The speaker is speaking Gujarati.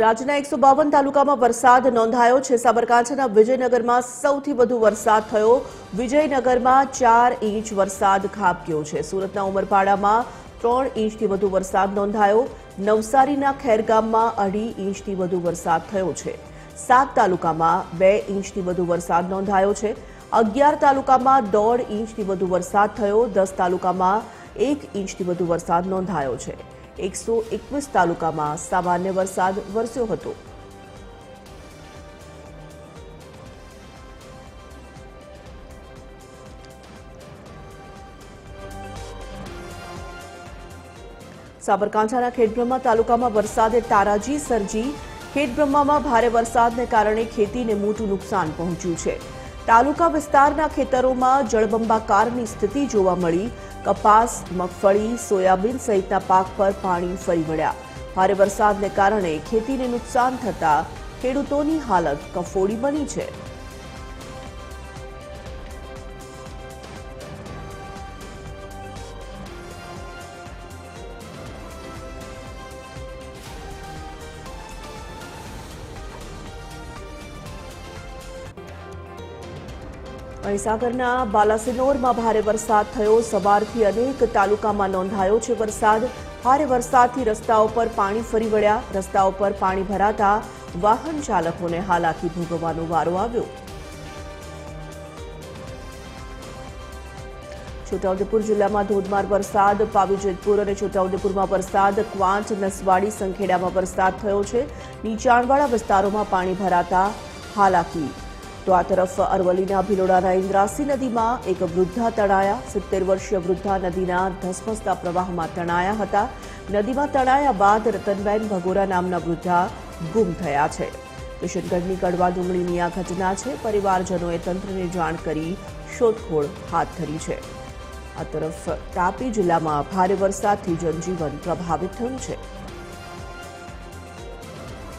રાજ્યના એકસો બાવન તાલુકામાં વરસાદ નોંધાયો છે. સાબરકાંઠાના વિજયનગરમાં સૌથી વધુ વરસાદ થયો. વિજયનગરમાં ચાર ઇંચ વરસાદ ખાબક્યો છે. સુરતના ઉમરપાડામાં ત્રણ ઇંચથી વધુ વરસાદ નોંધાયો. નવસારીના ખેરગામમાં અઢી ઇંચથી વધુ વરસાદ થયો છે. સાત તાલુકામાં બે ઇંચથી વધુ વરસાદ નોંધાયો છે. અગિયાર તાલુકામાં દોઢ ઇંચથી વધુ વરસાદ થયો. દસ તાલુકામાં એક ઇંચથી વધુ વરસાદ નોંધાયો છે. એકસો એકવીસ તાલુકામાં સામાન્ય વરસાદ વરસ્યો હતો. સાબરકાંઠાના ખેડબ્રહ્મા તાલુકામાં વરસાદે તારાજી સર્જી. ખેડબ્રહ્મામાં ભારે વરસાદને કારણે ખેતીને મોટું નુકસાન પહોંચ્યું છે. તાલુકા વિસ્તારના ખેતરોમાં જળબંબાકારની સ્થિતિ જોવા મળી. કપાસ, મગફળી, સોયાબીન સહિતના પાક પર પાણી ફરી વળ્યા. ભારે વરસાદને કારણે ખેતીને નુકસાન થતા ખેડૂતોની હાલત કફોડી બની છે. મહીસાગરના બાલાસિનોરમાં ભારે વરસાદ થયો. સવારથી અનેક તાલુકામાં નોંધાયો છે વરસાદ. ભારે વરસાદથી રસ્તાઓ પર પાણી ફરી વળ્યા. રસ્તાઓ પર પાણી ભરાતા વાહન ચાલકોને હાલાકી ભોગવવાનો વારો આવ્યો. છોટાઉદેપુર જિલ્લામાં ધોધમાર વરસાદ. પાવી અને છોટાઉદેપુરમાં વરસાદ. ક્વાંચ, નસવાડી સંખેડામાં વરસાદ થયો છે. નીચાણવાળા વિસ્તારોમાં પાણી ભરાતા હાલાકી તો આ તરફ અરવલ્લીના ભિલોડાના ઇન્દ્રાસી નદીમાં એક વૃદ્ધા તણાયા, સિત્તેર વર્ષીય વૃદ્ધા નદીના ધસમસતા પ્રવાહમાં તણાયા હતા. નદીમાં તણાયા બાદ રતનબેન ભગોરા નામના વૃદ્ધા ગુમ થયા છે. કિશનગઢની કડવા ડુંગળીની આ ઘટના છે. પરિવારજનોએ તંત્રને જાણ કરી શોધખોળ હાથ ધરી છે. આ તરફ તાપી જિલ્લામાં ભારે વરસાદથી જનજીવન પ્રભાવિત થયું છે.